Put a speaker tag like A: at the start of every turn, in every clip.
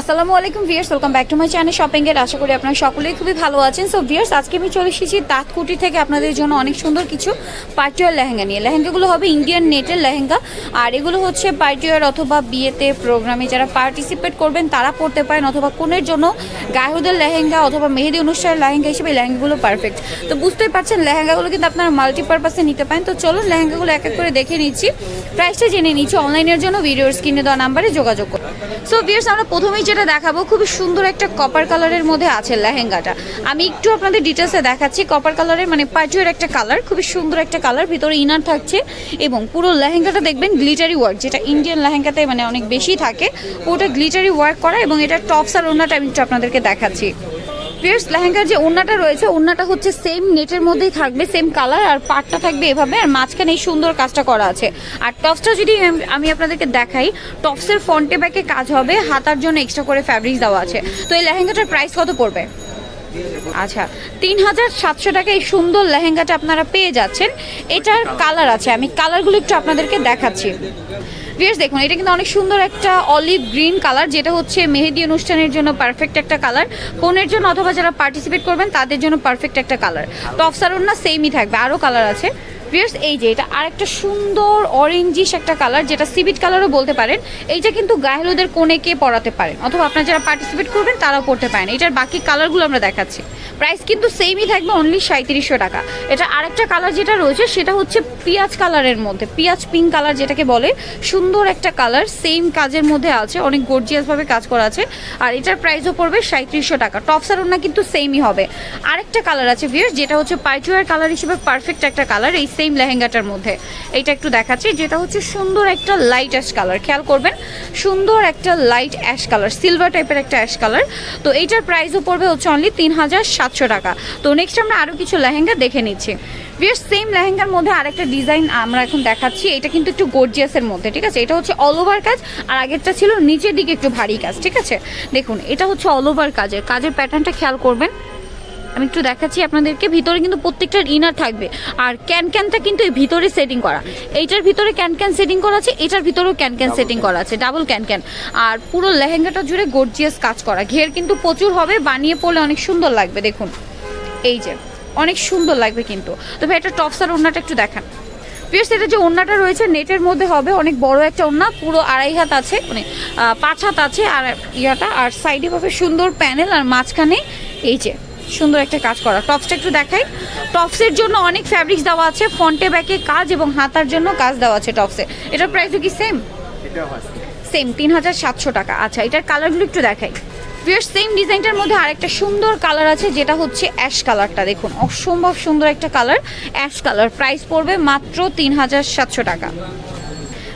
A: আসসালামু আলাইকুম viewers welcome back to my channel shopping এর। আশা করি আপনারা সকলেই খুবই ভালো আছেন। সো ভিয়ার্স আজকে আমি চলে এসেছি তাঁতকুটি থেকে আপনাদের জন্য অনেক সুন্দর কিছু পার্টিওয়ার লেহেঙ্গা নিয়ে। লেহেঙ্গাগুলো হবে ইন্ডিয়ান নেটের লেহেঙ্গা। আর এগুলো হচ্ছে পার্টিওয়ার অথবা বিয়েতে প্রোগ্রামে যারা পার্টিসিপেট করবেন, তারা পড়তে পারেন অথবা কোনের জন্য গায়ুদের লেহেঙ্গা অথবা মেহেদি অনুষ্ঠানের লেহেঙ্গা হিসেবে লেহেঙ্গাগুলো পারফেক্ট তো বুঝতেই পারছেন, লেহেঙ্গাগুলো কিন্তু আপনারা মাল্টিপারপাসে নিতে পারেন। তো চলুন লেহেঙ্গাগুলো এক এক করে দেখে নিচ্ছি। প্রাইসটা জেনে নিচ্ছি। অনলাইনের জন্য ভিডিওর স্ক্রিনে দেওয়া নাম্বারে যোগাযোগ করুন। সো ভিয়ার্স আমরা প্রথমেই যেটা দেখাবো, খুবই সুন্দর একটা কপার কালারের মধ্যে আছে লেহেঙ্গাটা। আমি একটু আপনাদের ডিটেলসে দেখাচ্ছি কপার কালারের মানে পাটুয়ের একটা কালার খুবই সুন্দর একটা কালার ভিতরে ইনার থাকছে এবং পুরো লেহেঙ্গাটা দেখবেন গ্লিটারি ওয়ার্ক যেটা ইন্ডিয়ান লেহেঙ্গাতে মানে অনেক বেশি থাকে। ওটা গ্লিটারি ওয়ার্ক করা এবং এটা টপস আর ওনাটা আমি একটু আপনাদেরকে দেখাচ্ছি। পিয়ার্স লেহেঙ্গার যে ওড়নাটা রয়েছে, ওড়নাটা হচ্ছে সেম নেটের মধ্যেই থাকবে সেম কালার আর পাটটা থাকবে এভাবে, আর মাঝখানে এই সুন্দর কাজটা করা আছে। আর টপসটা যদি আমি আপনাদেরকে দেখাই টপসের ফ্রন্টে ব্যাকে কাজ হবে, হাতার জন্য এক্সট্রা করে ফ্যাব্রিক দেওয়া আছে। তো এই লেহেঙ্গাটার প্রাইস কত পড়বে? আচ্ছা তিন হাজার সাতশো টাকা এই সুন্দর লেহেঙ্গাটা আপনারা পেয়ে যাচ্ছেন। এটার কালার আছে, আমি কালারগুলো একটু আপনাদেরকে দেখাচ্ছি। ভিয়ার্স দেখুন, এটা কিন্তু অনেক সুন্দর একটা অলিভ গ্রিন কালার যেটা হচ্ছে মেহেদি অনুষ্ঠানের জন্য পারফেক্ট একটা কালার কোনের জন্য অথবা যারা পার্টিসিপেট করবেন, তাদের জন্য পারফেক্ট একটা কালার আর না সেমই থাকবে, আরও কালার আছে। ভিয়ার্স এই যে এটা আরেকটা সুন্দর অরেঞ্জিশ একটা কালার যেটা সিবিট কালারও বলতে পারেন, এইটা কিন্তু গায়েহলুদের কোণেকে পরাতে পারেন, অথবা আপনারা যারা পার্টিসিপেট করবেন তারাও পড়তে পারেন। এটার বাকি কালারগুলো আমরা দেখাচ্ছি। প্রাইস কিন্তু সেমই থাকবে অনলি সাঁত্রিশশো টাকা। এটা আরেকটা কালার যেটা রয়েছে, সেটা হচ্ছে পিঁয়াজ কালারের মধ্যে, পিঁয়াজ পিঙ্ক কালার যেটাকে বলে, সুন্দর একটা কালার সেম কাজের মধ্যে আছে, অনেক গর্জিয়াসভাবে কাজ করা আছে, আর এটার প্রাইসও পড়বে সাঁত্রিশশো টাকা। টপস আর ওনা কিন্তু সেমই হবে। আরেকটা কালার আছে ভিয়ার্স যেটা হচ্ছে পাইচুয়ার কালার হিসেবে পারফেক্ট একটা কালার এই সেম লেহেঙ্গাটার মধ্যে। এইটা একটু দেখাচ্ছি, যেটা হচ্ছে সুন্দর একটা লাইট অ্যাশ কালার খেয়াল করবেন, সুন্দর একটা লাইট অ্যাশ কালার সিলভার টাইপের একটা অ্যাশ কালার তো এইটার প্রাইসও পড়বে হচ্ছে অনলি তিন হাজার সাতশো টাকা। তো নেক্সট আমরা আরও কিছু লেহেঙ্গা দেখে নিচ্ছি। বিয়ার সেম লেহেঙ্গার মধ্যে আরেকটা ডিজাইন আমরা এখন দেখাচ্ছি, এটা কিন্তু একটু গর্জিয়াসের মধ্যে, ঠিক আছে? এটা হচ্ছে অল ওভার কাজ, আর আগেরটা ছিল নিচের দিকে একটু ভারী কাজ, ঠিক আছে? দেখুন, এটা হচ্ছে অল ওভার কাজের। কাজের প্যাটার্নটা খেয়াল করবেন। আমি একটু দেখাচ্ছি আপনাদেরকে। ভিতরে কিন্তু প্রত্যেকটার ইনার থাকবে। আর ক্যান ক্যানটা কিন্তু এই ভিতরে সেটিং করা। এইটার ভিতরে ক্যান ক্যান সেটিং করা আছে এটার ভিতরেও ক্যান ক্যান সেটিং করা আছে ডাবল ক্যান ক্যান আর পুরো লেহেঙ্গাটা জুড়ে গর্জিয়াস কাজ করা। ঘের কিন্তু প্রচুর হবে বানিয়ে পড়লে অনেক সুন্দর লাগবে দেখুন। এই যে অনেক সুন্দর লাগবে কিন্তু। তবে এটা টপস আর ওড়নাটা একটু দেখান। পিয়ার্স এটা যে ওড়নাটা রয়েছে নেটের মধ্যে হবে অনেক বড় একটা ওড়না পুরো আড়াই হাত আছে মানে পাঁচ হাত আছে আর ইয়াটা। আর সাইডে পাবে সুন্দর প্যানেল আর মাঝখানে এই যে সুন্দর একটা কাজ করা। টপসটা একটু দেখাই। টপসের জন্য অনেক ফ্যাব্রিক্স দেওয়া আছে। ফ্রন্টে ব্যাকে কাজ এবং হাতার জন্য কাজ দেওয়া আছে টপসে এটার প্রাইসও কি সেম সেম তিন হাজার সাতশো টাকা। আচ্ছা এটার কালারগুলো একটু দেখাই। ভিয়ার্স সেম ডিজাইনটার মধ্যে আরেকটা সুন্দর কালার আছে যেটা হচ্ছে অ্যাশ কালারটা দেখুন অসম্ভব সুন্দর একটা কালার অ্যাশ কালার প্রাইস পড়বে মাত্র তিন হাজার সাতশো টাকা।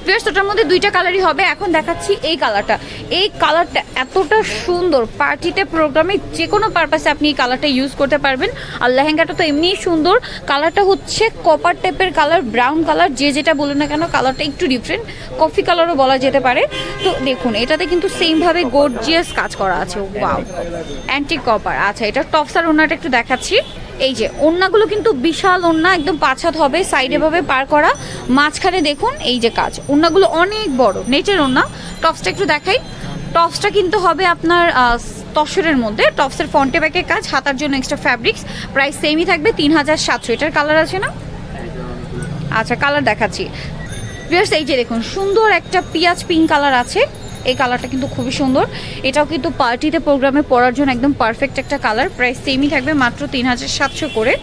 A: ভিয়ার্স ওটার মধ্যে দুইটা কালারই হবে। এখন দেখাচ্ছি এই কালারটা এই কালারটা এতটা সুন্দর। পার্টিতে প্রোগ্রামে যে কোনো পারপাসে আপনি এই কালারটা ইউজ করতে পারবেন। আর লেহেঙ্গাটা তো এমনিই সুন্দর। কালারটা হচ্ছে কপার টাইপের কালার ব্রাউন কালার যে যেটা বলুন না কেন কালারটা একটু ডিফারেন্ট কফি কালারও বলা যেতে পারে। তো দেখুন, এটাতে কিন্তু সেমভাবে গর্জিয়াস কাজ করা আছে। ওয়াও অ্যান্টিক কপার আচ্ছা এটা টপস আর ওনাটা একটু দেখাচ্ছি। এই যে ওড়নাগুলো কিন্তু বিশাল ওড়না, একদম পাছাত হবে সাইডে ভাবে পার করা। মাঝখানে দেখুন, এই যে কাজ। ওড়নাগুলো অনেক বড়, নেটের ওড়না। টপসটা একটু দেখাই। টপসটা কিন্তু হবে আপনার তসরের মধ্যে। টপসের ফ্রন্টে ব্যাকের কাজ, হাতার জন্য এক্সট্রা ফ্যাব্রিক্স প্রাইস সেমই থাকবে তিন হাজার সাতশো। এটার কালার আছে না? আচ্ছা কালার দেখাচ্ছি। এই যে দেখুন, সুন্দর একটা পিঁয়াজ পিঙ্ক কালার আছে। এই কালারটা কিন্তু খুবই সুন্দর। এটাও কিন্তু পার্টিতে প্রোগ্রামে পরার জন্য একদম পারফেক্ট একটা কালার প্রাইস সেমই থাকবে মাত্র তিন হাজার সাতশো করে।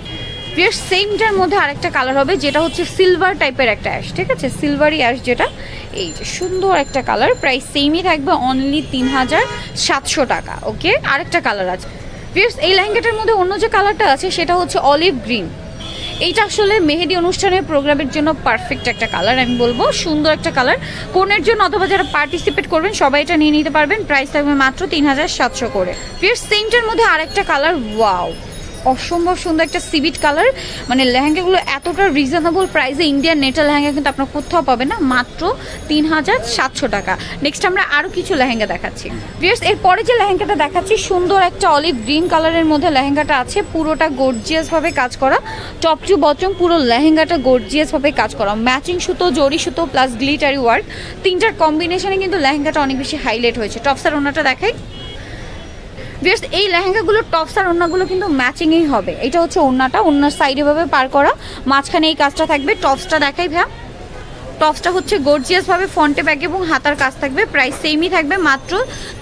A: ভিউয়ার্স সেমটার মধ্যে আরেকটা কালার হবে, যেটা হচ্ছে সিলভার টাইপের একটা অ্যাশ ঠিক আছে? সিলভারি অ্যাশ যেটা। এই যে সুন্দর একটা কালার প্রাইস সেমই থাকবে অনলি তিন হাজার সাতশো টাকা ওকে আরেকটা কালার আছে। ভিউয়ার্স এই লেহেঙ্গাটার মধ্যে অন্য যে কালারটা আছে, সেটা হচ্ছে অলিভ গ্রিন এইটা আসলে মেহেদি অনুষ্ঠানের প্রোগ্রামের জন্য পারফেক্ট একটা কালার আমি বলব। সুন্দর একটা কালার কোনের জন্য অথবা যারা পার্টিসিপেট করবেন, সবাই এটা নিয়ে নিতে পারবেন। প্রাইস থাকবে মাত্র তিন হাজার সাতশো করে। ফির সেমটার মধ্যে আরেকটা কালার ওয়াও অসম্ভব সুন্দর একটা সিভিট কালার মানে লেহেঙ্গাগুলো এতটা রিজনেবল প্রাইসে ইন্ডিয়ান নেটের লেহেঙ্গা কিন্তু আপনার কোথাও পাবে না, মাত্র তিন হাজার সাতশো টাকা। নেক্সট আমরা আরও কিছু লেহেঙ্গা দেখাচ্ছি। ভিয়ার্স এরপরে যে লেহেঙ্গাটা দেখাচ্ছি, সুন্দর একটা অলিভ গ্রিন কালারের মধ্যে লেহেঙ্গাটা আছে, পুরোটা গর্জিয়াসভাবে কাজ করা। টপ টু বটম পুরো লেহেঙ্গাটা গর্জিয়াসভাবে কাজ করা। ম্যাচিং সুতো, জরি সুতো প্লাস গ্লিটারি ওয়ার্ক তিনটার কম্বিনেশনে কিন্তু লেহেঙ্গাটা অনেক বেশি হাইলাইট হয়েছে। টপসার ওনাটা দেখাই। ভিয়ার্স এই লেহেঙ্গাগুলো টপস আর ওনাগুলো কিন্তু ম্যাচিংই হবে। এটা হচ্ছে ওনাটা ওনার সাইডে ভাবে পার করা। মাঝখানে এই কাজটা থাকবে, টপসটা দেখাই ভ্যা টপসটা হচ্ছে গর্জিয়াসভাবে ফ্রন্টে ব্যাগ এবং হাতার কাজ থাকবে। প্রাইস সেমই থাকবে মাত্র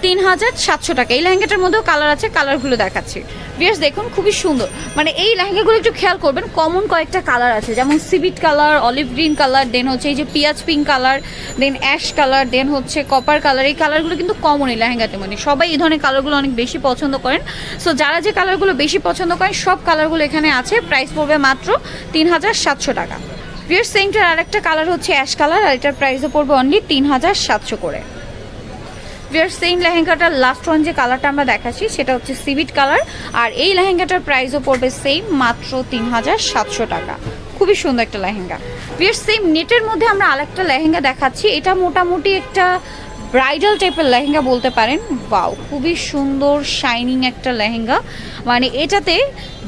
A: তিন হাজার সাতশো টাকা। এই লেহেঙ্গাটার মধ্যেও কালার আছে কালারগুলো দেখাচ্ছি। বিয়ার্স দেখুন, খুবই সুন্দর। মানে এই লেহেঙ্গাগুলো একটু খেয়াল করবেন কমন কয়েকটা কালার আছে, যেমন সিভিট colour olive green colour then হচ্ছে এই যে পিঁয়াজ pink colour then ash colour then হচ্ছে কপার কালার এই কালারগুলো কিন্তু কমন এই লেহেঙ্গাতে। মানে সবাই এই ধরনের কালারগুলো অনেক বেশি পছন্দ করেন। সো যারা যে কালারগুলো বেশি পছন্দ করেন, সব কালারগুলো এখানে আছে। প্রাইস পড়বে মাত্র তিন হাজার সাতশো টাকা। বিয়ার সেমটার আরেকটা কালার হচ্ছে অ্যাশ কালার, আর এটার প্রাইসও পড়বে অনলি তিন হাজার সাতশো করে। বিয়ার সেম লেহেঙ্গাটার লাস্ট ওয়ান যে কালারটা আমরা দেখাচ্ছি, সেটা হচ্ছে সিভিট কালার, আর এই লেহেঙ্গাটার প্রাইসও পড়বে সেম মাত্র তিন হাজার সাতশো টাকা। খুবই সুন্দর একটা লেহেঙ্গা। বিয়ার সেম নেটের মধ্যে আমরা আরেকটা লেহেঙ্গা দেখাচ্ছি, এটা মোটামুটি একটা ব্রাইডাল টাইপের লেহেঙ্গা বলতে পারেন। বাও খুবই সুন্দর শাইনিং একটা লেহেঙ্গা। মানে এটাতে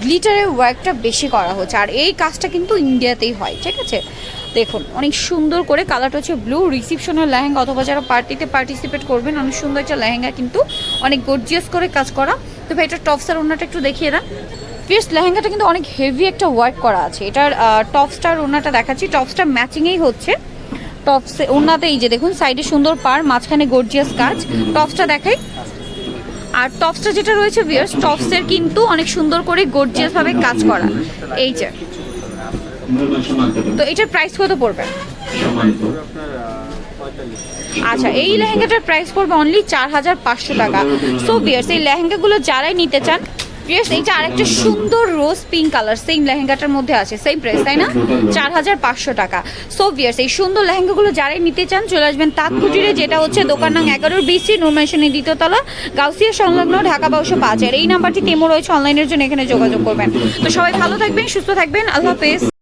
A: গ্লিটারের ওয়ার্কটা বেশি করা হচ্ছে। আর এই কাজটা কিন্তু ইন্ডিয়াতেই হয়, ঠিক আছে? দেখুন, অনেক সুন্দর করে কালারটা হচ্ছে ব্লু রিসিপশনের লেহেঙ্গা অথবা যারা পার্টিতে পার্টিসিপেট করবেন, অনেক সুন্দর একটা লেহেঙ্গা কিন্তু অনেক গর্জিয়াস করে কাজ করা। তো ভাই এটা টপসার ওনাটা একটু দেখিয়ে দেন। ফিয়ার্স লেহেঙ্গাটা কিন্তু অনেক হেভি একটা ওয়ার্ক করা আছে। এটার টপস্টার ওনাটা দেখাচ্ছি। টপসটা ম্যাচিংয়েই হচ্ছে। টপসে ওনাতে এই যে দেখুন, সাইডে সুন্দর পার, মাঝখানে গর্জিয়াস কাজ। টপসটা দেখাই। আর টপসটা যেটা রয়েছে ভিয়ার্স টপসের কিন্তু অনেক সুন্দর করে গর্জিয়াস ভাবে কাজ করা। এই যে। তো এটার প্রাইস কত পড়বে? আচ্ছা এই লেহেঙ্গাটার প্রাইস পড়বে অনলি চার হাজার পাঁচশো টাকা। সো বিয়ার্স এই লেহেঙ্গাগুলো যারাই নিতে চান বিয়ার্স এইটা আরেকটা সুন্দর রোজ পিঙ্ক কালার সেম লেহেঙ্গাটার মধ্যে আছে সেম প্রাইস তাই না? চার হাজার পাঁচশো টাকা। সো বিয়ার্স এই সুন্দর লেহেঙ্গাগুলো যারাই নিতে চান চলে আসবেন তাঁত কুটিরে যেটা হচ্ছে দোকান নং এগারোর বিসি নুরমেশনের দ্বিতীয়তলা গাউসিয়া সংলগ্ন ঢাকা বাউশো পাঁচ। আর এই নাম্বারটি তেমো রয়েছে অনলাইনের জন্য এখানে যোগাযোগ করবেন। তো সবাই ভালো থাকবেন সুস্থ থাকবেন আল্লাহ হাফেজ।